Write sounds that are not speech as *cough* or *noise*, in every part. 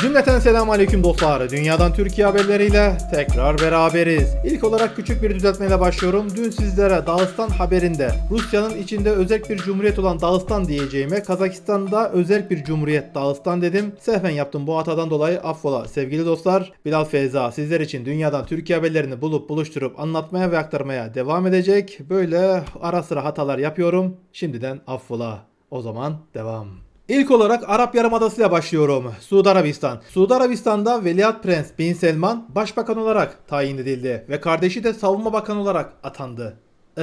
Cümleten selamun aleyküm dostlar. Dünyadan Türkiye haberleriyle tekrar beraberiz. İlk olarak küçük bir düzeltmeyle başlıyorum. Dün sizlere Dağıstan haberinde Rusya'nın içinde özel bir cumhuriyet olan Dağıstan diyeceğime Kazakistan'da özel bir cumhuriyet Dağıstan dedim. Sehven yaptım bu hatadan dolayı affola. Sevgili dostlar Bilal Feyza sizler için dünyadan Türkiye haberlerini bulup buluşturup anlatmaya ve aktarmaya devam edecek. Böyle ara sıra hatalar yapıyorum. Şimdiden affola. O zaman devam. İlk olarak Arap Yarımadası ile başlıyorum. Suudi Arabistan. Suudi Arabistan'da Veliaht Prens Bin Selman başbakan olarak tayin edildi ve kardeşi de savunma bakanı olarak atandı. Ee,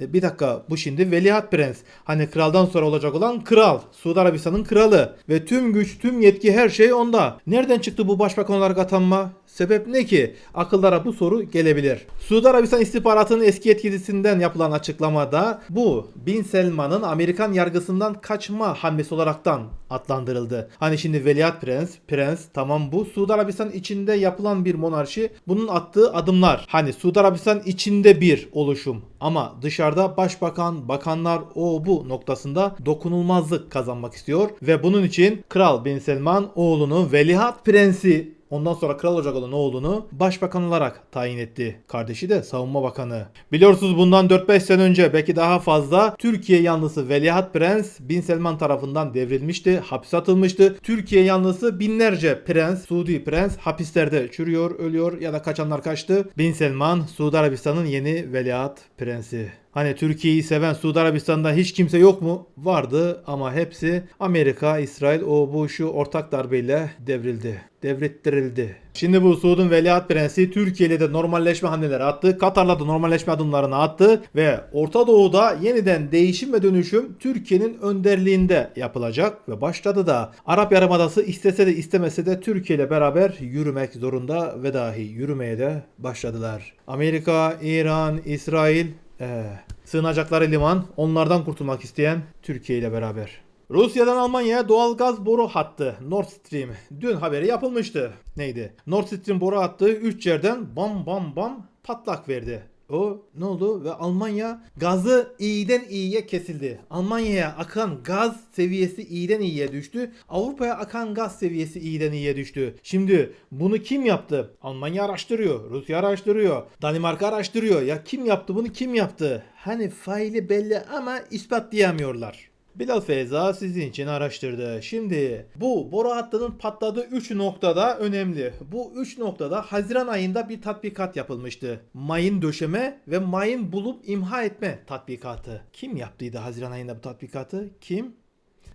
e, bir dakika bu şimdi Veliaht Prens. Hani kraldan sonra olacak olan kral. Suudi Arabistan'ın kralı. Ve tüm güç, tüm yetki her şey onda. Nereden çıktı bu başbakan olarak atanma? Sebep ne ki? Akıllara bu soru gelebilir. Suudi Arabistan istihbaratının eski yetkilisinden yapılan açıklamada bu Bin Selman'ın Amerikan yargısından kaçma hamlesi olaraktan adlandırıldı. Hani şimdi Veliaht Prens, Prens tamam bu Suudi Arabistan içinde yapılan bir monarşi bunun attığı adımlar. Hani Suudi Arabistan içinde bir oluşum ama dışarıda başbakan, bakanlar o bu noktasında dokunulmazlık kazanmak istiyor ve bunun için Kral Bin Selman oğlunu Veliaht Prensi Ondan sonra kral olacak olan oğlunu başbakan olarak tayin etti. Kardeşi de savunma bakanı. Biliyorsunuz bundan 4-5 sene önce belki daha fazla Türkiye yanlısı Veliaht Prens Bin Selman tarafından devrilmişti. Hapse atılmıştı. Türkiye yanlısı binlerce prens, Suudi prens hapislerde çürüyor, ölüyor ya da kaçanlar kaçtı. Bin Selman Suudi Arabistan'ın yeni Veliaht Prensi. Hani Türkiye'yi seven Suudi Arabistan'da hiç kimse yok mu? Vardı ama hepsi Amerika, İsrail o bu şu ortak darbeyle devrildi. Devrettirildi. Şimdi bu Suud'un veliaht prensi Türkiye ile de normalleşme hamleleri attı. Katar'la da normalleşme adımlarını attı ve Orta Doğu'da yeniden değişim ve dönüşüm Türkiye'nin önderliğinde yapılacak ve başladı da Arap Yarımadası istese de istemese de Türkiye ile beraber yürümek zorunda ve dahi yürümeye de başladılar. Amerika, İran, İsrail ee, sığınacakları liman onlardan kurtulmak isteyen Türkiye ile beraber. Rusya'dan Almanya'ya doğal gaz boru hattı Nord Stream. Dün haberi yapılmıştı. Neydi? Nord Stream boru hattı 3 yerden bam bam bam patlak verdi. O ne oldu ve Almanya gazı iyiden iyiye kesildi. Almanya'ya akan gaz seviyesi iyiden iyiye düştü. Avrupa'ya akan gaz seviyesi iyiden iyiye düştü. Şimdi bunu kim yaptı? Almanya araştırıyor, Rusya araştırıyor, Danimarka araştırıyor. Ya kim yaptı bunu kim yaptı? Hani faili belli ama ispatlayamıyorlar. Bilal Feyza sizin için araştırdı. Şimdi bu boru hattının patladığı 3 noktada önemli. Bu 3 noktada Haziran ayında bir tatbikat yapılmıştı. Mayın döşeme ve mayın bulup imha etme tatbikatı. Kim yaptıydı Haziran ayında bu tatbikatı? Kim?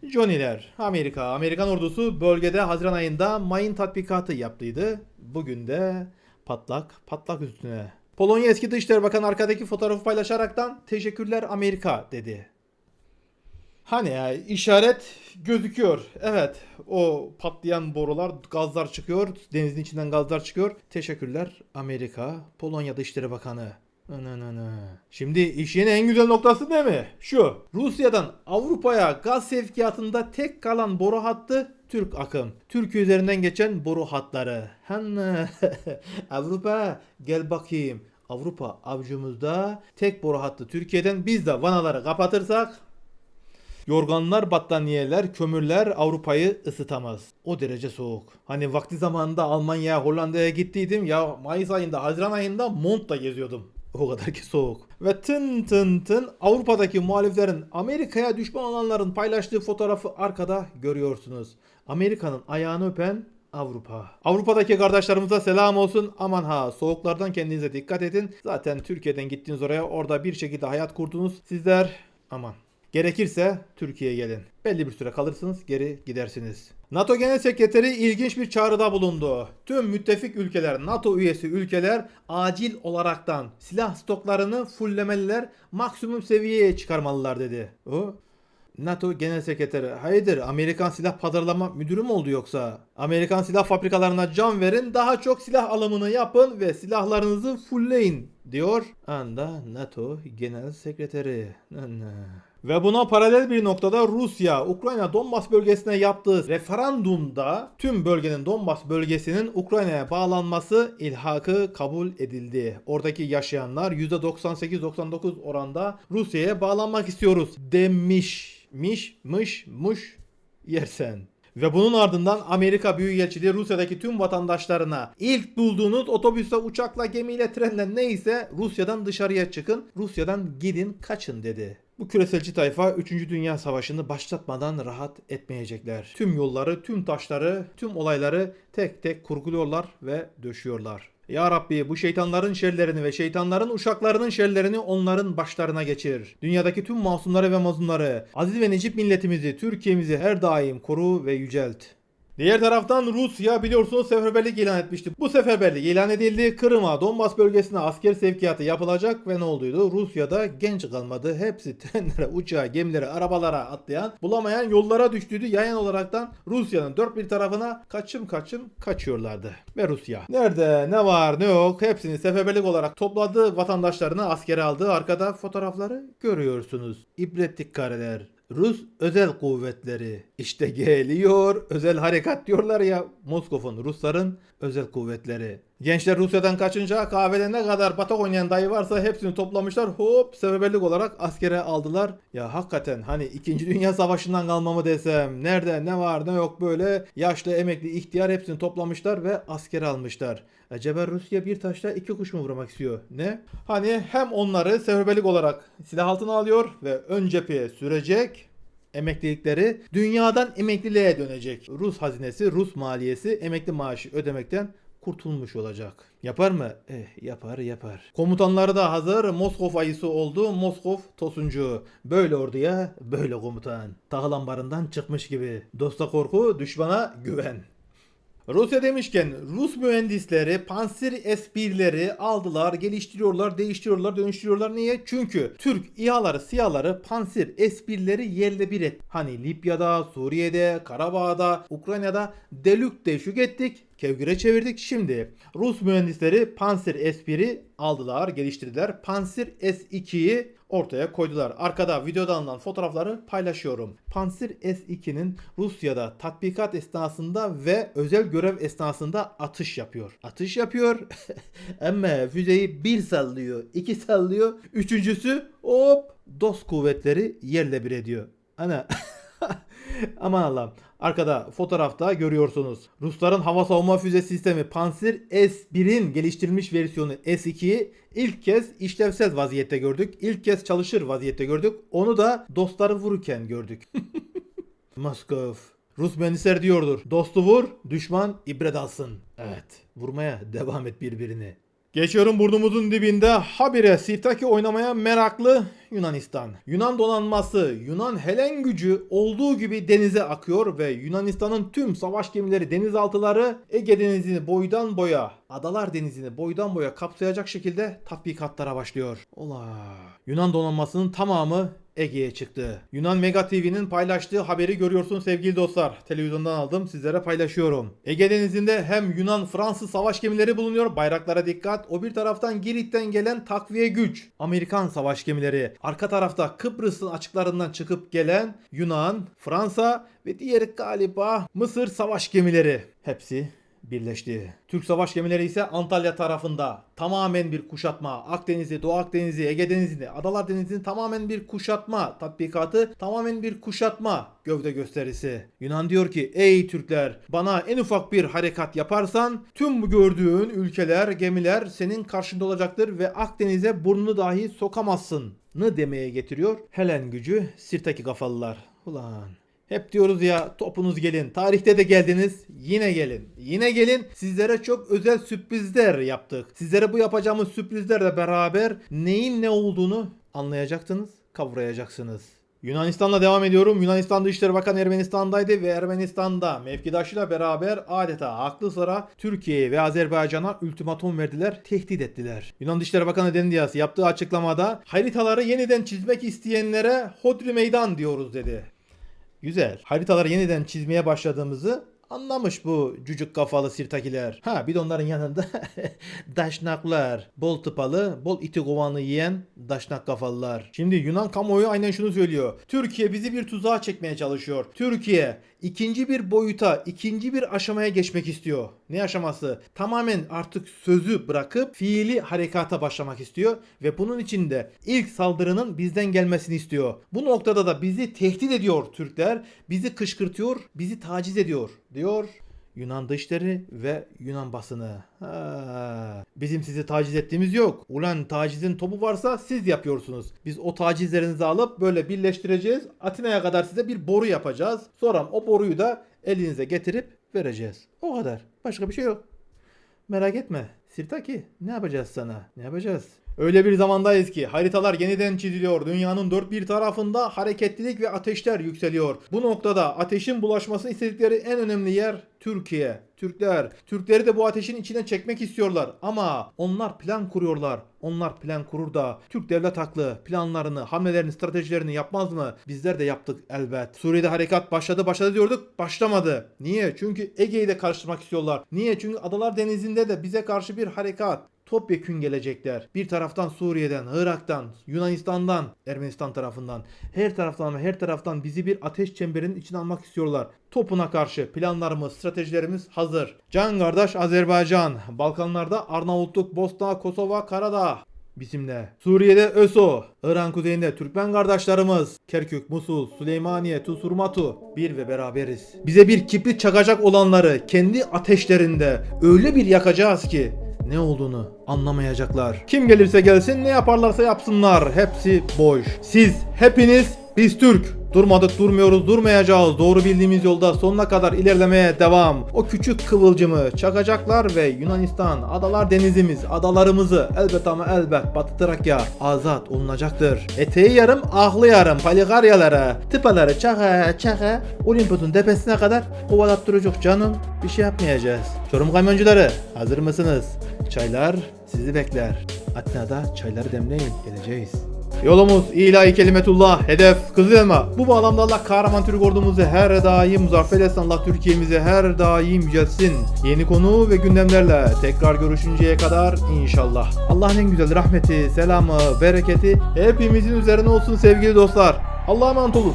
Johnny'ler. Amerika. Amerikan ordusu bölgede Haziran ayında mayın tatbikatı yaptıydı. Bugün de patlak patlak üstüne. Polonya eski Dışişleri Bakanı arkadaki fotoğrafı paylaşaraktan teşekkürler Amerika dedi. Hani ya işaret gözüküyor. Evet o patlayan borular gazlar çıkıyor. Denizin içinden gazlar çıkıyor. Teşekkürler Amerika. Polonya Dışişleri Bakanı. Ananana. Şimdi işin en güzel noktası ne mi? Şu. Rusya'dan Avrupa'ya gaz sevkiyatında tek kalan boru hattı Türk akım. Türkiye üzerinden geçen boru hatları. Hanna. *laughs* Avrupa gel bakayım. Avrupa avcumuzda tek boru hattı Türkiye'den biz de vanaları kapatırsak Yorganlar, battaniyeler, kömürler Avrupa'yı ısıtamaz. O derece soğuk. Hani vakti zamanında Almanya'ya, Hollanda'ya gittiydim ya Mayıs ayında, Haziran ayında montla geziyordum. O kadar ki soğuk. Ve tın tın tın Avrupa'daki muhaliflerin Amerika'ya düşman olanların paylaştığı fotoğrafı arkada görüyorsunuz. Amerika'nın ayağını öpen Avrupa. Avrupa'daki kardeşlerimize selam olsun. Aman ha soğuklardan kendinize dikkat edin. Zaten Türkiye'den gittiniz oraya orada bir şekilde hayat kurdunuz. Sizler aman. Gerekirse Türkiye'ye gelin. Belli bir süre kalırsınız, geri gidersiniz. NATO Genel Sekreteri ilginç bir çağrıda bulundu. Tüm müttefik ülkeler, NATO üyesi ülkeler acil olaraktan silah stoklarını fullemeliler, maksimum seviyeye çıkarmalılar dedi. O NATO Genel Sekreteri. Hayırdır Amerikan Silah Pazarlama Müdürü mü oldu yoksa? Amerikan silah fabrikalarına can verin, daha çok silah alımını yapın ve silahlarınızı fullleyin diyor. Anda NATO Genel Sekreteri. Ve buna paralel bir noktada Rusya, Ukrayna Donbas bölgesine yaptığı referandumda tüm bölgenin Donbas bölgesinin Ukrayna'ya bağlanması ilhakı kabul edildi. Oradaki yaşayanlar %98-99 oranda Rusya'ya bağlanmak istiyoruz demiş. Miş, mış, muş yersen. Ve bunun ardından Amerika Büyükelçiliği Rusya'daki tüm vatandaşlarına ilk bulduğunuz otobüsle, uçakla, gemiyle, trenle neyse Rusya'dan dışarıya çıkın, Rusya'dan gidin, kaçın dedi. Bu küreselci tayfa 3. Dünya Savaşı'nı başlatmadan rahat etmeyecekler. Tüm yolları, tüm taşları, tüm olayları tek tek kurguluyorlar ve döşüyorlar. Ya Rabbi bu şeytanların şerlerini ve şeytanların uşaklarının şerlerini onların başlarına geçir. Dünyadaki tüm masumları ve mazlumları, aziz ve necip milletimizi, Türkiye'mizi her daim koru ve yücelt. Diğer taraftan Rusya biliyorsunuz seferberlik ilan etmişti. Bu seferberlik ilan edildi. Kırım'a, Donbas bölgesine asker sevkiyatı yapılacak ve ne olduydu? Rusya'da genç kalmadı. Hepsi *laughs* trenlere, uçağa, gemilere, arabalara atlayan, bulamayan yollara düştüydü. Yayan olaraktan Rusya'nın dört bir tarafına kaçım kaçım kaçıyorlardı. Ve Rusya. Nerede ne var ne yok hepsini seferberlik olarak topladı. Vatandaşlarını askere aldı. Arkada fotoğrafları görüyorsunuz. İbretlik kareler. Rus özel kuvvetleri işte geliyor özel harekat diyorlar ya Moskov'un Rusların özel kuvvetleri. Gençler Rusya'dan kaçınca kahvede ne kadar batak oynayan dayı varsa hepsini toplamışlar hop seferberlik olarak askere aldılar. Ya hakikaten hani 2. Dünya *laughs* Savaşı'ndan kalmamı desem nerede ne var ne yok böyle yaşlı emekli ihtiyar hepsini toplamışlar ve askere almışlar. Acaba Rusya bir taşla iki kuş mu vurmak istiyor? Ne? Hani hem onları seferberlik olarak silah altına alıyor ve ön cepheye sürecek emeklilikleri dünyadan emekliliğe dönecek. Rus hazinesi, Rus maliyesi emekli maaşı ödemekten kurtulmuş olacak. Yapar mı? Eh yapar yapar. Komutanları da hazır. Moskov ayısı oldu. Moskov tosuncu. Böyle orduya böyle komutan. Tahıl ambarından çıkmış gibi. Dosta korku, düşmana güven. Rusya demişken Rus mühendisleri Panzer S1'leri aldılar, geliştiriyorlar, değiştiriyorlar, dönüştürüyorlar. Niye? Çünkü Türk İHA'ları, SİHA'ları Panzer S1'leri yerle bir et. Hani Libya'da, Suriye'de, Karabağ'da, Ukrayna'da delük deşük ettik. Kevgire çevirdik. Şimdi Rus mühendisleri Panzer S1'i aldılar, geliştirdiler. Panzer S2'yi ortaya koydular. Arkada videoda alınan fotoğrafları paylaşıyorum. Panzer S2'nin Rusya'da tatbikat esnasında ve özel görev esnasında atış yapıyor. Atış yapıyor *laughs* ama füzeyi bir sallıyor, iki sallıyor. Üçüncüsü hop dost kuvvetleri yerle bir ediyor. Ana *laughs* Aman Allah'ım. Arkada fotoğrafta görüyorsunuz. Rusların hava savunma füze sistemi Panzer S1'in geliştirilmiş versiyonu S2'yi ilk kez işlevsel vaziyette gördük. İlk kez çalışır vaziyette gördük. Onu da dostları vururken gördük. *laughs* Moskov. Rus mühendisler diyordur. Dostu vur, düşman ibret alsın. Evet, vurmaya devam et birbirini. Geçiyorum burnumuzun dibinde habire Sirtaki oynamaya meraklı Yunanistan. Yunan donanması, Yunan Helen gücü olduğu gibi denize akıyor ve Yunanistan'ın tüm savaş gemileri, denizaltıları Ege Denizi'ni boydan boya, Adalar Denizi'ni boydan boya kapsayacak şekilde tatbikatlara başlıyor. Ola. Yunan donanmasının tamamı Ege'ye çıktı. Yunan Mega TV'nin paylaştığı haberi görüyorsun sevgili dostlar. Televizyondan aldım sizlere paylaşıyorum. Ege Denizi'nde hem Yunan Fransız savaş gemileri bulunuyor. Bayraklara dikkat. O bir taraftan Girit'ten gelen takviye güç. Amerikan savaş gemileri. Arka tarafta Kıbrıs'ın açıklarından çıkıp gelen Yunan, Fransa ve diğeri galiba Mısır savaş gemileri. Hepsi birleşti. Türk savaş gemileri ise Antalya tarafında tamamen bir kuşatma. Akdeniz'i, Doğu Akdeniz'i, Ege Denizi'ni, Adalar Denizi'ni tamamen bir kuşatma tatbikatı, tamamen bir kuşatma gövde gösterisi. Yunan diyor ki ey Türkler bana en ufak bir harekat yaparsan tüm bu gördüğün ülkeler, gemiler senin karşında olacaktır ve Akdeniz'e burnunu dahi sokamazsın nı demeye getiriyor. Helen gücü Sirtaki kafalılar. Ulan hep diyoruz ya topunuz gelin. Tarihte de geldiniz. Yine gelin. Yine gelin. Sizlere çok özel sürprizler yaptık. Sizlere bu yapacağımız sürprizlerle beraber neyin ne olduğunu anlayacaksınız, kavrayacaksınız. Yunanistan'la devam ediyorum. Yunanistan Dışişleri Bakanı Ermenistan'daydı ve Ermenistan'da mevkidaşıyla beraber adeta haklı sıra Türkiye'ye ve Azerbaycan'a ultimatum verdiler, tehdit ettiler. Yunan Dışişleri Bakanı Dendias yaptığı açıklamada haritaları yeniden çizmek isteyenlere hodri meydan diyoruz dedi. Güzel. Haritaları yeniden çizmeye başladığımızı Anlamış bu cücük kafalı sirtakiler. Ha bir de onların yanında *laughs* daşnaklar. Bol tıpalı, bol iti kovanı yiyen daşnak kafalılar. Şimdi Yunan kamuoyu aynen şunu söylüyor. Türkiye bizi bir tuzağa çekmeye çalışıyor. Türkiye ikinci bir boyuta, ikinci bir aşamaya geçmek istiyor. Ne aşaması? Tamamen artık sözü bırakıp fiili harekata başlamak istiyor ve bunun için de ilk saldırının bizden gelmesini istiyor. Bu noktada da bizi tehdit ediyor Türkler, bizi kışkırtıyor, bizi taciz ediyor diyor. Yunan dışları ve Yunan basını. Ha, bizim sizi taciz ettiğimiz yok. Ulan tacizin topu varsa siz yapıyorsunuz. Biz o tacizlerinizi alıp böyle birleştireceğiz. Atina'ya kadar size bir boru yapacağız. Sonra o boruyu da elinize getirip vereceğiz. O kadar. Başka bir şey yok. Merak etme. Sirtaki ne yapacağız sana? Ne yapacağız? Öyle bir zamandayız ki haritalar yeniden çiziliyor. Dünyanın dört bir tarafında hareketlilik ve ateşler yükseliyor. Bu noktada ateşin bulaşmasını istedikleri en önemli yer Türkiye. Türkler. Türkleri de bu ateşin içine çekmek istiyorlar. Ama onlar plan kuruyorlar. Onlar plan kurur da Türk devlet haklı planlarını, hamlelerini, stratejilerini yapmaz mı? Bizler de yaptık elbet. Suriye'de harekat başladı başladı diyorduk başlamadı. Niye? Çünkü Ege'yi de karıştırmak istiyorlar. Niye? Çünkü Adalar Denizi'nde de bize karşı bir harekat topyekün gelecekler. Bir taraftan Suriye'den, Irak'tan, Yunanistan'dan, Ermenistan tarafından, her taraftan ve her taraftan bizi bir ateş çemberinin içine almak istiyorlar. Topuna karşı planlarımız, stratejilerimiz hazır. Can kardeş Azerbaycan, Balkanlarda Arnavutluk, Bosna, Kosova, Karadağ bizimle. Suriye'de ÖSO, İran kuzeyinde Türkmen kardeşlerimiz, Kerkük, Musul, Süleymaniye, Tusurmatu bir ve beraberiz. Bize bir kibrit çakacak olanları kendi ateşlerinde öyle bir yakacağız ki ne olduğunu anlamayacaklar. Kim gelirse gelsin ne yaparlarsa yapsınlar hepsi boş. Siz hepiniz biz Türk. Durmadık durmuyoruz durmayacağız. Doğru bildiğimiz yolda sonuna kadar ilerlemeye devam. O küçük kıvılcımı çakacaklar ve Yunanistan, adalar denizimiz, adalarımızı elbet ama elbet Batı Trakya azat olunacaktır. Eteği yarım, ahlı yarım Paligaryalara, tıpaları çaka çaka Olympus'un tepesine kadar kovalattıracak canım. Bir şey yapmayacağız. Çorum kamyoncuları hazır mısınız? Çaylar sizi bekler. Atina'da çayları demleyin geleceğiz. Yolumuz ilahi kelimetullah, hedef Kızılelma. Bu bağlamda Allah kahraman Türk ordumuzu her daim muzaffer etsin. Allah Türkiye'mizi her daim yüceltsin. Yeni konu ve gündemlerle tekrar görüşünceye kadar inşallah. Allah'ın en güzel rahmeti, selamı, bereketi hepimizin üzerine olsun sevgili dostlar. Allah'a emanet olun.